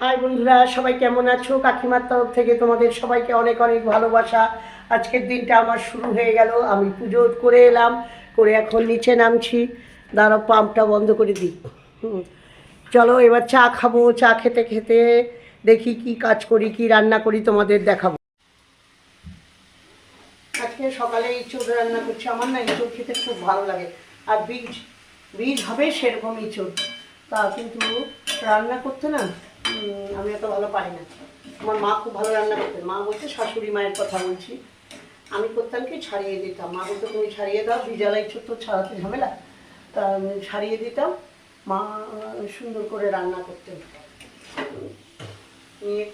High বন্ধুরা, সবাই কেমন আছো? কাকিমার তরফ থেকে তোমাদের সবাইকে অনেক অনেক ভালোবাসা। আজকের দিনটা আমার শুরু হয়ে গেল। আমি পুজো করে এলাম, করে এখন নিচে নামছি। দাঁড়াও, পাম্পটা বন্ধ করে দিই। চলো, এবার চা খাব। চা খেতে খেতে দেখি কি কাজ করি, কি রান্না করি তোমাদের দেখাবো। আজকে সকালে ইঁচড় রান্না করছি। আমার না ইঁচড় খেতে খুব ভালো লাগে। আর বীজ বীজ হবে সেরকম ইঁচড়। তা কিন্তু রান্না করতে না আমি এত ভালো পারি না। আমার মা খুব ভালো রান্না করতেন। মা বলতে শাশুড়ি মায়ের কথা বলছি। আমি করতাম কি ছাড়িয়ে দিতাম। মা বলতো তুমি ছাড়িয়ে দাও বিজালা ইঁচড় তো ছাড়াতে ঝামেলা। তা ছাড়িয়ে দিতাম। মা সুন্দর করে রান্না করতেন। নিয়ে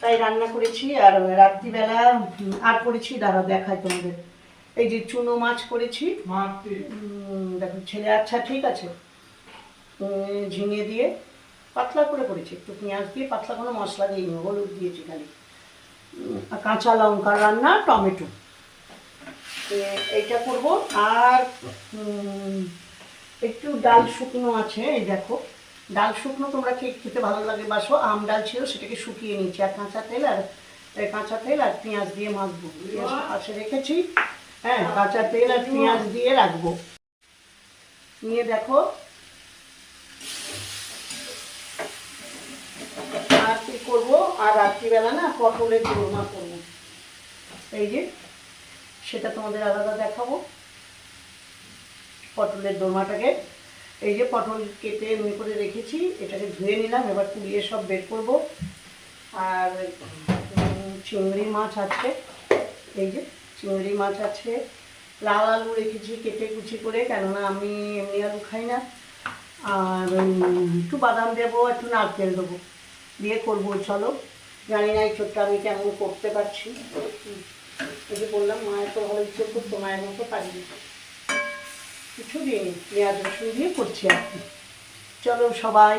তাই রান্না করেছি। আর রাত্রিবেলা আর করেছি দাঁড়া দেখাই তোমাদের। এই যে চুনো মাছ করেছি। দেখো ছেলে আচ্ছা ঠিক আছে। ঝিঙে দিয়ে পাতলা করে করেছি। একটু পেঁয়াজ দিয়ে পাতলা কোনো মশলা দিইনি হলুদ দিয়েছি খালি। কাঁচা লঙ্কা রান্না, টমেটো। এইটা করব। আর একটু ডাল শুকনো আছে, এই দেখো। ডাল শুকনো তোমরা কে খেতে ভালো লাগে? বাসো, আম ডাল ছিল, সেটাকে শুকিয়ে নিয়েছি। আর কাঁচা তেল আর কাঁচা তেল আর পেঁয়াজ দিয়ে মাখবো। পেঁয়াজটা পাশে রেখেছি। হ্যাঁ কাঁচা তেল আর পেঁয়াজ দিয়ে রাখব। নিয়ে দেখো আর কি করব আর রাত্রিবেলা না পটলের দোরমা করব। এই যে, সেটা তোমাদের আলাদা দেখাবো। পটলের দোরমাটাকে। এই যে পটল কেটে এমনি করে রেখেছি, এটাকে ধুয়ে নিলাম, এবার কুড়িয়ে সব বের করব। আর চিংড়ি মাছ আছে। এই যে, চিংড়ি মাছ আছে। লাল আলু রেখেছি কেটে কুচি করে, কেননা আমি এমনি আলু খাই না। আর একটু বাদাম দেবো, একটু নারকেল দেবো। দিয়ে করব, চলো। জানি না এই ছোট্ট আমি কেমন করতে পারছি। যে বললাম, মায়ের তো ভালো ইচ্ছে করতো, মায়ের মতো পারি কিছু দিইনি, পেঁয়াজ রসুন দিয়ে করছি আর কি। চলো সবাই।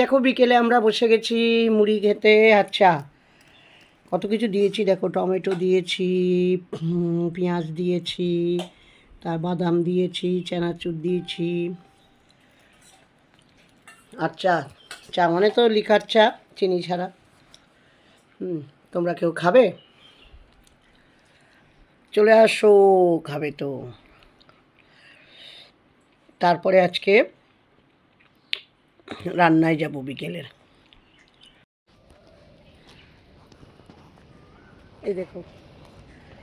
দেখো বিকেলে আমরা বসে গেছি মুড়ি খেতে আচ্ছা। কত কিছু দিয়েছি, দেখো টমেটো দিয়েছি পেঁয়াজ দিয়েছি, তার বাদাম দিয়েছি, চানাচুর দিয়েছি। আচ্ছা চা মানে তো লিকার চা, চিনি ছাড়া। হুম, তোমরা কেউ খাবে? চলে আসো, খাবে তো। তারপরে আজকে রান্নায় যাব বিকেলের। এই দেখো,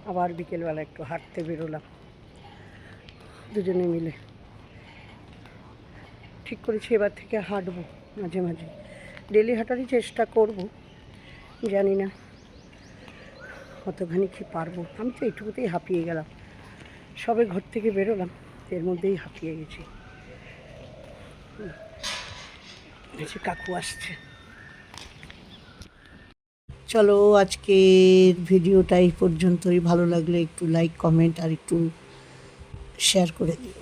আবার বিকেলবেলা একটু হাঁটতে বেরোলাম। দুজনে মিলে। ঠিক করেছি, এবার থেকে হাঁটবো মাঝে মাঝে। ডেলি হাঁটারই চেষ্টা করব, জানি না কতখানি কি পারব। আমি তো এইটুকুতেই হাঁপিয়ে গেলাম। সবে ঘর থেকে বেরোলাম, এর মধ্যেই হাঁপিয়ে গেছি। কাকু আসছে। চলো, আজকের ভিডিওটা এই পর্যন্তই। ভালো লাগলে একটু লাইক কমেন্ট আর একটু শেয়ার করে দিও।